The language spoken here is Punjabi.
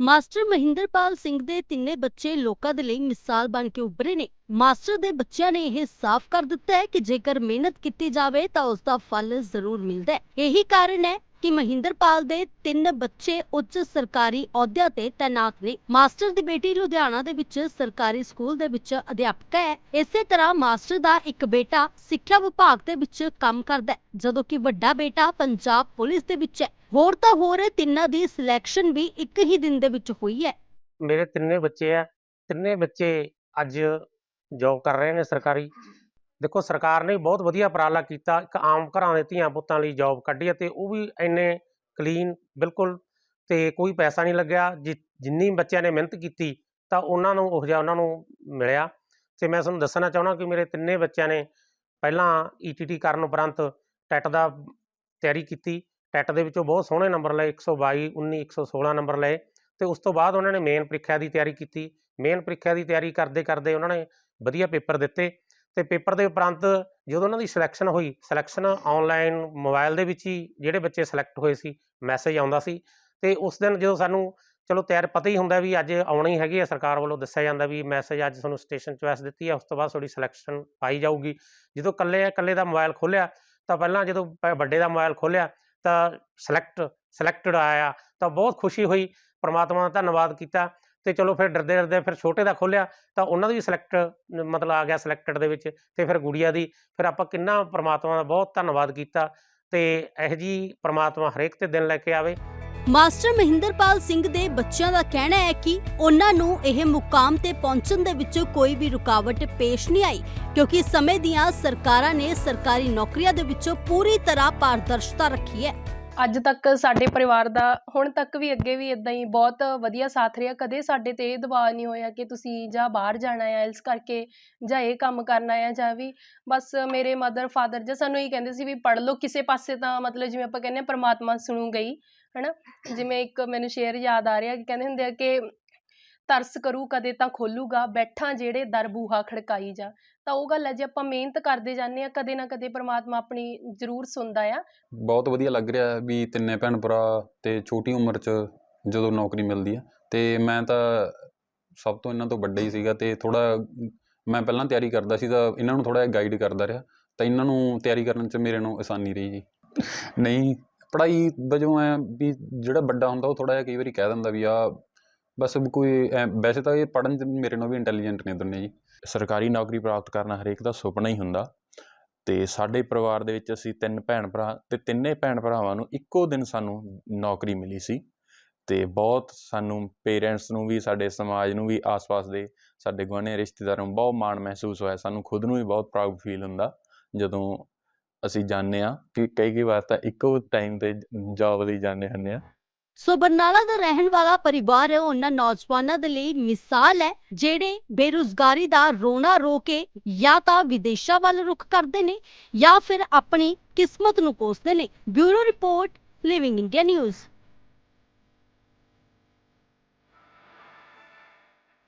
ਮਾਸਟਰ ਮਹਿੰਦਰਪਾਲ ਸਿੰਘ ਦੇ ਤਿੰਨੇ ਬੱਚੇ ਲੋਕਾਂ ਦੇ ਲਈ ਮਿਸਾਲ ਬਣ ਕੇ ਉੱਭਰੇ ਨੇ। ਮਾਸਟਰ ਦੇ ਬੱਚਿਆਂ ਨੇ ਇਹ ਸਾਫ਼ ਕਰ ਦਿੱਤਾ ਹੈ ਕਿ ਜੇਕਰ ਮਿਹਨਤ ਕੀਤੀ ਜਾਵੇ ਤਾਂ ਉਸ ਦਾ ਫਲ ਜ਼ਰੂਰ ਮਿਲਦਾ ਹੈ। ਇਹੀ ਕਾਰਨ ਹੈ ਕਿ ਮਹਿੰਦਰਪਾਲ ਦੇ ਤਿੰਨ ਬੱਚੇ ਉੱਚ ਸਰਕਾਰੀ ਅਹੁਦਿਆਂ ਤੇ ਤਾਇਨਾਤ ਨੇ। ਮਾਸਟਰ ਦੀ ਬੇਟੀ ਲੁਧਿਆਣਾ ਦੇ ਵਿੱਚ ਸਰਕਾਰੀ ਸਕੂਲ ਦੇ ਵਿੱਚ ਅਧਿਆਪਕਾ ਹੈ। ਇਸੇ ਤਰ੍ਹਾਂ ਮਾਸਟਰ ਦਾ ਇੱਕ ਬੇਟਾ ਸਿੱਖਿਆ ਵਿਭਾਗ ਦੇ ਵਿੱਚ ਕੰਮ ਕਰਦਾ ਹੈ, ਜਦੋਂ ਕਿ ਵੱਡਾ ਬੇਟਾ ਪੰਜਾਬ ਪੁਲਿਸ ਦੇ ਵਿੱਚ ਹੈ। ਹੋਰ ਤਾਂ ਹੋਰ ਤਿੰਨਾਂ ਦੀ ਸਿਲੈਕਸ਼ਨ ਵੀ ਇੱਕ ਹੀ ਦਿਨ ਦੇ ਵਿੱਚ ਹੋਈ ਹੈ। ਮੇਰੇ ਤਿੰਨੇ ਬੱਚੇ ਆ, ਤਿੰਨੇ ਬੱਚੇ ਅੱਜ ਜੋਬ ਕਰ ਰਹੇ ਨੇ ਸਰਕਾਰੀ। ਦੇਖੋ, ਸਰਕਾਰ ਨੇ ਬਹੁਤ ਵਧੀਆ ਉਪਰਾਲਾ ਕੀਤਾ, ਇੱਕ ਆਮ ਘਰਾਂ ਦੇ ਧੀਆਂ ਪੁੱਤਾਂ ਲਈ ਜੋਬ ਕੱਢੀ ਅਤੇ ਉਹ ਵੀ ਇੰਨੇ ਕਲੀਨ ਬਿਲਕੁਲ, ਤੇ ਕੋਈ ਪੈਸਾ ਨਹੀਂ ਲੱਗਿਆ। ਜਿ- ਜਿੰਨੀ ਬੱਚਿਆਂ ਨੇ ਮਿਹਨਤ ਕੀਤੀ, ਤਾਂ ਉਹਨਾਂ ਨੂੰ ਉਹ ਜਿਹਾ ਉਹਨਾਂ ਨੂੰ ਮਿਲਿਆ। ਤੇ ਮੈਂ ਤੁਹਾਨੂੰ ਦੱਸਣਾ ਚਾਹਣਾ ਕਿ ਮੇਰੇ ਤਿੰਨੇ ਬੱਚਿਆਂ ਨੇ ਪਹਿਲਾਂ ਈਟੀਟੀ ਕਰਨ ਉਪਰੰਤ ਟੈਟ ਦਾ ਤਿਆਰੀ ਕੀਤੀ। ਟੈਟ ਦੇ ਵਿੱਚੋਂ ਬਹੁਤ ਸੋਹਣੇ ਨੰਬਰ ਲਏ 122 19 116 ਨੰਬਰ ਲਏ ਤੇ ਉਸ ਤੋਂ ਬਾਅਦ ਉਹਨਾਂ ਨੇ ਮੇਨ ਪ੍ਰੀਖਿਆ ਦੀ ਤਿਆਰੀ ਕੀਤੀ। ਮੇਨ ਪ੍ਰੀਖਿਆ ਦੀ ਤਿਆਰੀ ਕਰਦੇ ਕਰਦੇ ਉਹਨਾਂ ਨੇ ਵਧੀਆ ਪੇਪਰ ਦਿੱਤੇ ਤੇ ਪੇਪਰ ਦੇ ਉਪਰੰਤ ਜਦੋਂ ਉਹਨਾਂ ਦੀ ਸਿਲੈਕਸ਼ਨ ਹੋਈ ਸਿਲੈਕਸ਼ਨ ਆਨਲਾਈਨ ਮੋਬਾਈਲ ਦੇ ਵਿੱਚ ਹੀ ਜਿਹੜੇ ਬੱਚੇ ਸਿਲੈਕਟ ਹੋਏ ਸੀ ਮੈਸੇਜ ਆਉਂਦਾ ਸੀ ਤੇ ਉਸ ਦਿਨ ਜਦੋਂ ਸਾਨੂੰ ਚਲੋ ਤਿਆਰ ਪਤਾ ਹੀ ਹੁੰਦਾ ਵੀ ਅੱਜ ਆਉਣੀ ਹੈਗੀ ਹੈ ਸਰਕਾਰ ਵੱਲੋਂ ਦੱਸਿਆ ਜਾਂਦਾ ਵੀ ਮੈਸੇਜ ਅੱਜ ਤੁਹਾਨੂੰ ਸਟੇਸ਼ਨ ਚੁਆਇਸ ਦਿੱਤੀ ਹੈ ਉਸ ਤੋਂ ਬਾਅਦ ਤੁਹਾਡੀ ਸਿਲੈਕਸ਼ਨ ਪਾਈ ਜਾਊਗੀ। ਜਦੋਂ ਕੱਲੇ ਇਕੱਲੇ ਦਾ ਮੋਬਾਈਲ ਖੋਲ੍ਹਿਆ ਤਾਂ ਪਹਿਲਾਂ ਜਦੋਂ ਵੱਡੇ ਦਾ ਮੋਬਾਈਲ ਖੋਲ੍ਹਿਆ ਤਾਂ ਸਿਲੈਕਟ ਸਿਲੈਕਟਡ ਆਇਆ, ਤਾਂ ਬਹੁਤ ਖੁਸ਼ੀ ਹੋਈ, ਪ੍ਰਮਾਤਮਾ ਦਾ ਧੰਨਵਾਦ ਕੀਤਾ ਤੇ ਚਲੋ ਫਿਰ ਡਰਦੇ ਡਰਦੇ ਫਿਰ ਛੋਟੇ ਦਾ ਖੋਲ੍ਹਿਆ, ਤਾਂ ਉਹਨਾਂ ਦੀ ਵੀ ਸਿਲੈਕਟ ਮਤਲਬ ਆ ਗਿਆ ਸਿਲੈਕਟਡ ਦੇ ਵਿੱਚ ਤੇ ਫਿਰ ਗੁੜੀਆ ਦੀ, ਫਿਰ ਆਪਾਂ ਕਿੰਨਾ ਪ੍ਰਮਾਤਮਾ ਦਾ ਬਹੁਤ ਧੰਨਵਾਦ ਕੀਤਾ ਤੇ ਇਹ ਜੀ ਪ੍ਰਮਾਤਮਾ ਹਰੇਕ ਤੇ ਦਿਨ ਲੈ ਕੇ ਆਵੇ। ਮਾਸਟਰ ਮਹਿੰਦਰਪਾਲ ਸਿੰਘ ਦੇ ਬੱਚਿਆਂ ਦਾ ਕਹਿਣਾ ਹੈ ਕਿ ਉਹਨਾਂ ਨੂੰ ਇਹ ਮੁਕਾਮ ਤੇ ਪਹੁੰਚਣ ਦੇ ਵਿੱਚ ਕੋਈ ਵੀ ਰੁਕਾਵਟ ਪੇਸ਼ ਨਹੀਂ ਆਈ, ਕਿਉਂਕਿ ਸਮੇਂ ਦੀਆਂ ਸਰਕਾਰਾਂ ਨੇ ਸਰਕਾਰੀ ਨੌਕਰੀਆਂ ਦੇ ਵਿੱਚ ਪੂਰੀ ਤਰ੍ਹਾਂ ਪਾਰਦਰਸ਼ਤਾ ਰੱਖੀ ਹੈ। ਅੱਜ ਤੱਕ ਸਾਡੇ ਪਰਿਵਾਰ ਦਾ, ਹੁਣ ਤੱਕ ਵੀ ਅੱਗੇ ਵੀ ਇਦਾਂ ਹੀ ਬਹੁਤ ਵਧੀਆ ਸਾਥ ਰਿਹਾ। ਕਦੇ ਸਾਡੇ ਤੇ ਇਹ ਦਬਾਅ ਨਹੀਂ ਹੋਇਆ ਕਿ ਤੁਸੀਂ ਜਾਂ ਬਾਹਰ ਜਾਣਾ ਆ ਇਸ ਕਰਕੇ ਜਾਂ ਇਹ ਕੰਮ ਕਰਨਾ ਆ ਜਾਂ ਵੀ। ਬਸ ਮੇਰੇ ਮਦਰ ਫਾਦਰ ਜਾਂ ਸਾਨੂੰ ਇਹ ਕਹਿੰਦੇ ਸੀ ਵੀ ਪੜ੍ਹ ਲਓ ਕਿਸੇ ਪਾਸੇ ਤਾਂ, ਮਤਲਬ ਜਿਵੇਂ ਆਪਾਂ ਕਹਿੰਦੇ ਹਾਂ ਪ੍ਰਮਾਤਮਾ ਸੁਣੂ ਗਈ ਹਨਾ? ਜਿਵੇਂ ਇੱਕ ਮੈਨੂੰ ਸ਼ੇਅਰ ਯਾਦ ਆ ਰਿਹਾ ਕਿ ਕਹਿੰਦੇ ਹੁੰਦੇ ਆ ਕਿ ਤਰਸ ਕਰੂ, ਕਦੇ ਤਾਂ ਖੋਲੂਗਾ, ਬੈਠਾ ਜਿਹੜੇ ਦਰ ਬੂਹਾ ਖੜਕਾਈ ਜਾ। ਤਾਂ ਉਹ ਗੱਲ ਹੈ, ਜੇ ਆਪਾਂ ਮਿਹਨਤ ਕਰਦੇ ਜਾਂਦੇ ਆ ਕਦੇ ਨਾ ਕਦੇ ਪ੍ਰਮਾਤਮਾ ਆਪਣੀ ਜ਼ਰੂਰ ਸੁਣਦਾ ਆ। ਬਹੁਤ ਵਧੀਆ ਲੱਗ ਰਿਹਾ ਵੀ ਤਿੰਨੇ ਭੈਣ ਭਰਾ ਤੇ ਛੋਟੀ ਉਮਰ 'ਚ ਜਦੋਂ ਨੌਕਰੀ ਮਿਲਦੀ ਹੈ ਤੇ ਮੈਂ ਤਾਂ ਸਭ ਤੋਂ ਇਹਨਾਂ ਤੋਂ ਵੱਡਾ ਹੀ ਸੀਗਾ ਤੇ ਥੋੜਾ ਮੈਂ ਪਹਿਲਾਂ ਤਿਆਰੀ ਕਰਦਾ ਸੀ ਤਾਂ ਇਹਨਾਂ ਨੂੰ ਥੋੜਾ ਗਾਈਡ ਕਰਦਾ ਰਿਹਾ। ਤਾਂ ਇਹਨਾਂ ਨੂੰ ਤਿਆਰੀ ਕਰਨ 'ਚ ਮੇਰੇ ਨੂੰ ਆਸਾਨੀ ਰਹੀ ਜੀ। ਨਹੀਂ, ਪੜ੍ਹਾਈ ਵਜੋਂ ਐ ਵੀ ਜਿਹੜਾ ਵੱਡਾ ਹੁੰਦਾ ਉਹ ਥੋੜਾ ਜਿਹਾ ਕਈ ਵਾਰੀ ਕਹਿ ਦਿੰਦਾ ਵੀ ਆ ਬਸ ਕੋਈ, ਐਂ- ਵੈਸੇ ਤਾਂ ਇਹ ਪੜ੍ਹਨ 'ਚ ਮੇਰੇ ਨਾਲੋਂ ਵੀ ਇੰਟੈਲੀਜੈਂਟ ਨੇ ਦੋਨੇ ਜੀ। ਸਰਕਾਰੀ ਨੌਕਰੀ ਪ੍ਰਾਪਤ ਕਰਨਾ ਹਰੇਕ ਦਾ ਸੁਪਨਾ ਹੀ ਹੁੰਦਾ। ਤੇ ਸਾਡੇ ਪਰਿਵਾਰ ਦੇ ਵਿੱਚ ਅਸੀਂ ਤਿੰਨ ਭੈਣ ਭਰਾ, ਤੇ ਤਿੰਨੇ ਭੈਣ ਭਰਾਵਾਂ ਨੂੰ ਇੱਕੋ ਦਿਨ ਸਾਨੂੰ ਨੌਕਰੀ ਮਿਲੀ ਸੀ। ਤੇ ਬਹੁਤ ਸਾਨੂੰ ਪੇਰੈਂਟਸ ਨੂੰ ਵੀ, ਸਾਡੇ ਸਮਾਜ ਨੂੰ ਵੀ, ਆਸ-ਪਾਸ ਦੇ ਸਾਡੇ ਗੁਆਂਢੀਆਂ, ਰਿਸ਼ਤੇਦਾਰਾਂ ਨੂੰ ਬਹੁਤ ਮਾਣ ਮਹਿਸੂਸ ਹੋਇਆ। ਸਾਨੂੰ ਖੁਦ ਨੂੰ ਵੀ ਬਹੁਤ ਪ੍ਰਾਊਡ ਫੀਲ ਹੁੰਦਾ ਜਦੋਂ ਅਸੀਂ ਜਾਂਦੇ ਆ ਕਿ ਕਈ ਕਈ ਵਾਰ ਤਾਂ ਇੱਕੋ ਟਾਈਮ ਤੇ ਜੌਬ ਲਈ ਜਾਂਦੇ ਹੁੰਦੇ ਆ ਸੋ ਬਰਨਾਲਾ ਦਾ ਰਹਿਣ ਵਾਲਾ ਪਰਿਵਾਰ ਹੈ, ਉਹਨਾਂ ਨੌਜਵਾਨਾਂ ਦੇ ਲਈ ਮਿਸਾਲ ਹੈ, ਜਿਹੜੇ ਬੇਰੁਜ਼ਗਾਰੀ ਦਾ ਰੋਣਾ ਰੋ ਕੇ ਜਾਂ ਤਾਂ ਵਿਦੇਸ਼ਾਂ ਵੱਲ ਰੁਖ ਕਰਦੇ ਨੇ ਜਾਂ ਫਿਰ ਆਪਣੀ ਕਿਸਮਤ ਨੂੰ ਕੋਸਦੇ ਨੇ। Bureau report living India news